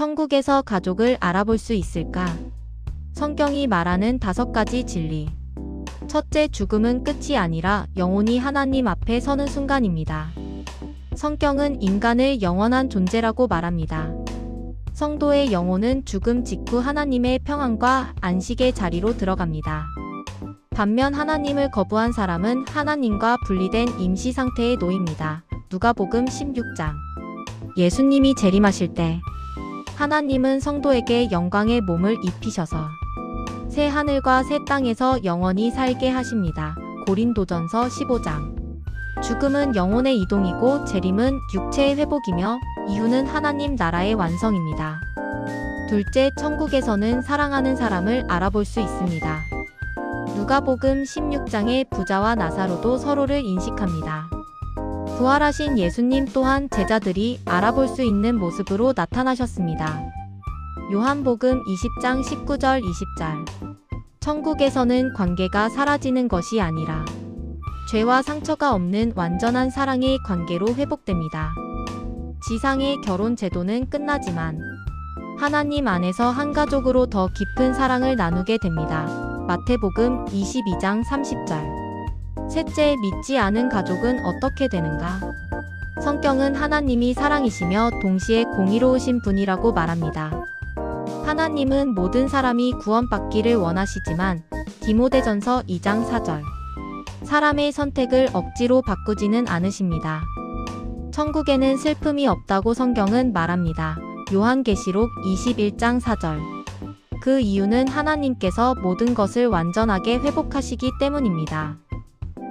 천국에서 가족을 알아볼 수 있을까? 성경이 말하는 다섯 가지 진리. 첫째, 죽음은 끝이 아니라 영혼이 하나님 앞에 서는 순간입니다. 성경은 인간을 영원한 존재라고 말합니다. 성도의 영혼은 죽음 직후 하나님의 평안과 안식의 자리로 들어갑니다. 반면 하나님을 거부한 사람은 하나님과 분리된 임시 상태에 놓입니다. 누가복음 16장. 예수님이 재림하실 때 하나님은 성도에게 영광의 몸을 입히셔서 새 하늘과 새 땅에서 영원히 살게 하십니다. 고린도전서 15장. 죽음은 영혼의 이동이고 재림은 육체의 회복이며 이유는 하나님 나라의 완성입니다. 둘째, 천국에서는 사랑하는 사람을 알아볼 수 있습니다. 누가복음 16장의 부자와 나사로도 서로를 인식합니다. 부활하신 예수님 또한 제자들이 알아볼 수 있는 모습으로 나타나셨습니다. 요한복음 20장 19절 20절. 천국에서는 관계가 사라지는 것이 아니라 죄와 상처가 없는 완전한 사랑의 관계로 회복됩니다. 지상의 결혼 제도는 끝나지만 하나님 안에서 한 가족으로 더 깊은 사랑을 나누게 됩니다. 마태복음 22장 30절. 셋째, 믿지 않은 가족은 어떻게 되는가? 성경은 하나님이 사랑이시며 동시에 공의로우신 분이라고 말합니다. 하나님은 모든 사람이 구원받기를 원하시지만 디모데전서 2장 4절. 사람의 선택을 억지로 바꾸지는 않으십니다. 천국에는 슬픔이 없다고 성경은 말합니다. 요한계시록 21장 4절. 그 이유는 하나님께서 모든 것을 완전하게 회복하시기 때문입니다.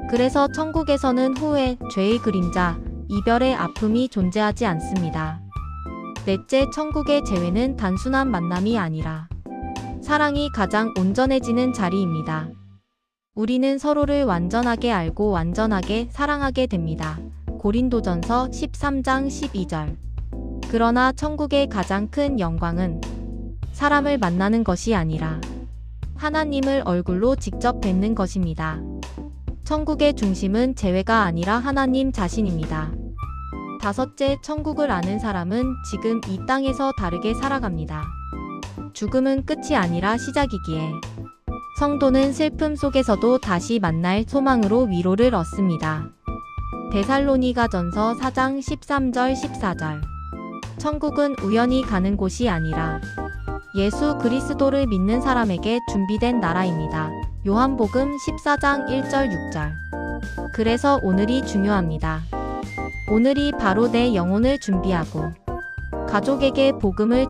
그래서 천국에서는 후회, 죄의 그림자, 이별의 아픔이 존재하지 않습니다. 넷째, 천국의 재회는 단순한 만남이 아니라 사랑이 가장 온전해지는 자리입니다. 우리는 서로를 완전하게 알고 완전하게 사랑하게 됩니다. 고린도전서 13장 12절. 그러나 천국의 가장 큰 영광은 사람을 만나는 것이 아니라 하나님을 얼굴로 직접 뵙는 것입니다. 천국의 중심은 재회가 아니라 하나님 자신입니다. 다섯째, 천국을 아는 사람은 지금 이 땅에서 다르게 살아갑니다. 죽음은 끝이 아니라 시작이기에 성도는 슬픔 속에서도 다시 만날 소망으로 위로를 얻습니다. 데살로니가 전서 4장 13절 14절. 천국은 우연히 가는 곳이 아니라 예수 그리스도를 믿는 사람에게 준비된 나라입니다. 요한복음 14장 1절 6절. 그래서 오늘이 중요합니다. 오늘이 바로 내 영혼을 준비하고 가족에게 복음을